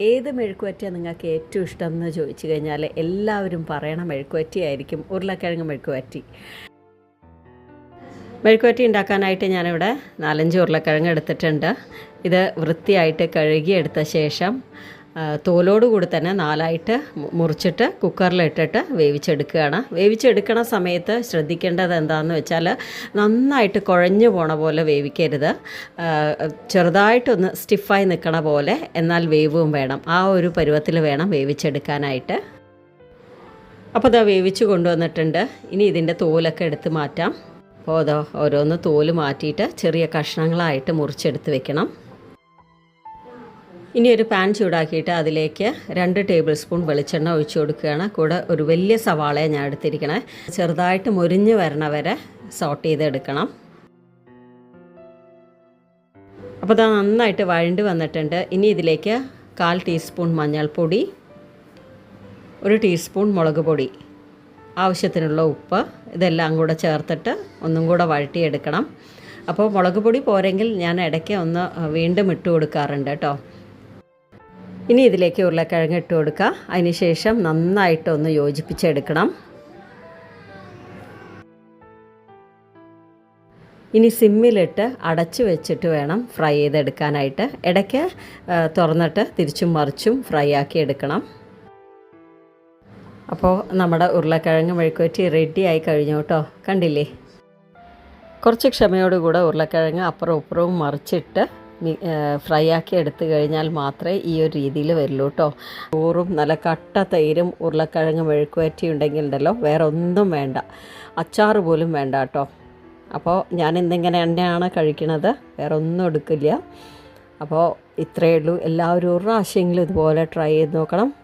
ഏത് മെഴുക്കുവറ്റിയാണ് നിങ്ങൾക്ക് ഏറ്റവും ഇഷ്ടം എന്ന് ചോദിച്ചു കഴിഞ്ഞാൽ എല്ലാവരും പറയണ മെഴുക്കുവറ്റിയായിരിക്കും ഉരുളക്കിഴങ്ങ് മെഴുക്കുവറ്റി മെഴുക്കുവറ്റി ഉണ്ടാക്കാനായിട്ട് ഞാനിവിടെ നാലഞ്ച് ഉരുളക്കിഴങ്ങ് എടുത്തിട്ടുണ്ട്. ഇത് വൃത്തിയായിട്ട് കഴുകിയെടുത്ത ശേഷം തോലോട് കൂടി തന്നെ നാലായിട്ട് മുറിച്ചിട്ട് കുക്കറിലിട്ടിട്ട് വേവിച്ചെടുക്കുകയാണ്. വേവിച്ചെടുക്കണ സമയത്ത് ശ്രദ്ധിക്കേണ്ടത് എന്താണെന്ന് വെച്ചാൽ നന്നായിട്ട് കുഴഞ്ഞു പോണ പോലെ വേവിക്കരുത്. ചെറുതായിട്ടൊന്ന് സ്റ്റിഫായി നിൽക്കണ പോലെ എന്നാൽ വേവും വേണം. ആ ഒരു പരുവത്തിൽ വേണം വേവിച്ചെടുക്കാനായിട്ട്. അപ്പോൾ അതാ വേവിച്ച് കൊണ്ടുവന്നിട്ടുണ്ട്. ഇനി ഇതിന്റെ തോലൊക്കെ എടുത്ത് മാറ്റാം. അപ്പോൾ അതോ ഓരോന്ന് തോൽ മാറ്റിയിട്ട് ചെറിയ കഷ്ണങ്ങളായിട്ട് മുറിച്ചെടുത്ത് വെക്കണം. ഇനി ഒരു പാൻ ചൂടാക്കിയിട്ട് അതിലേക്ക് രണ്ട് ടേബിൾ സ്പൂൺ വെളിച്ചെണ്ണ ഒഴിച്ചു കൊടുക്കുകയാണ്. കൂടെ ഒരു വലിയ സവാളയെ ഞാൻ എടുത്തിരിക്കണേ. ചെറുതായിട്ട് മുരിഞ്ഞ് വരണ വരെ സോട്ട് ചെയ്തെടുക്കണം. അപ്പോൾ അത് നന്നായിട്ട് വഴണ്ട് വന്നിട്ടുണ്ട്. ഇനി ഇതിലേക്ക് കാൽ ടീസ്പൂൺ മഞ്ഞൾപ്പൊടി ഒരു ടീസ്പൂൺ മുളക് പൊടി ആവശ്യത്തിനുള്ള ഉപ്പ് ഇതെല്ലാം കൂടെ ചേർത്തിട്ട് ഒന്നും കൂടെ വഴട്ടിയെടുക്കണം അപ്പോൾ മുളക് പൊടി പോരെങ്കിൽ ഞാൻ ഇടയ്ക്ക് ഒന്ന് വീണ്ടും ഇട്ട് കൊടുക്കാറുണ്ട് കേട്ടോ. ഇനി ഇതിലേക്ക് ഉരുളക്കിഴങ്ങ് ഇട്ട് കൊടുക്കുക. അതിനുശേഷം നന്നായിട്ടൊന്ന് യോജിപ്പിച്ചെടുക്കണം. ഇനി സിമ്മിലിട്ട് അടച്ചു വെച്ചിട്ട് വേണം ഫ്രൈ ചെയ്തെടുക്കാനായിട്ട്. ഇടയ്ക്ക് തുറന്നിട്ട് തിരിച്ചും മറിച്ചും ഫ്രൈ ആക്കി എടുക്കണം. അപ്പോൾ നമ്മുടെ ഉരുളക്കിഴങ്ങ് മെഴുക്കുവറ്റി റെഡി ആയി കഴിഞ്ഞു കേട്ടോ. കണ്ടില്ലേ? കുറച്ച് ക്ഷമയോടുകൂടെ ഉരുളക്കിഴങ്ങ് അപ്പുറവും ഇപ്പുറവും മറിച്ചിട്ട് ഫ്രൈ ആക്കി എടുത്തു കഴിഞ്ഞാൽ മാത്രമേ ഈ ഒരു രീതിയിൽ വരുള്ളൂ കേട്ടോ. ചോറും നല്ല കട്ട തൈരും ഉരുളക്കിഴങ്ങ് മെഴുക്കുവറ്റി ഉണ്ടെങ്കിൽ ഉണ്ടല്ലോ വേറെ ഒന്നും വേണ്ട. അച്ചാറ് പോലും വേണ്ട കേട്ടോ. അപ്പോൾ ഞാൻ ഇന്നിങ്ങനെ തന്നെയാണ് കഴിക്കണത് വേറെ ഒന്നും എടുക്കില്ല. അപ്പോൾ ഇത്രയേ ഉള്ളൂ. എല്ലാവരും ഒരു പ്രാവശ്യമെങ്കിലും ഇതുപോലെ ട്രൈ ചെയ്ത് നോക്കണം.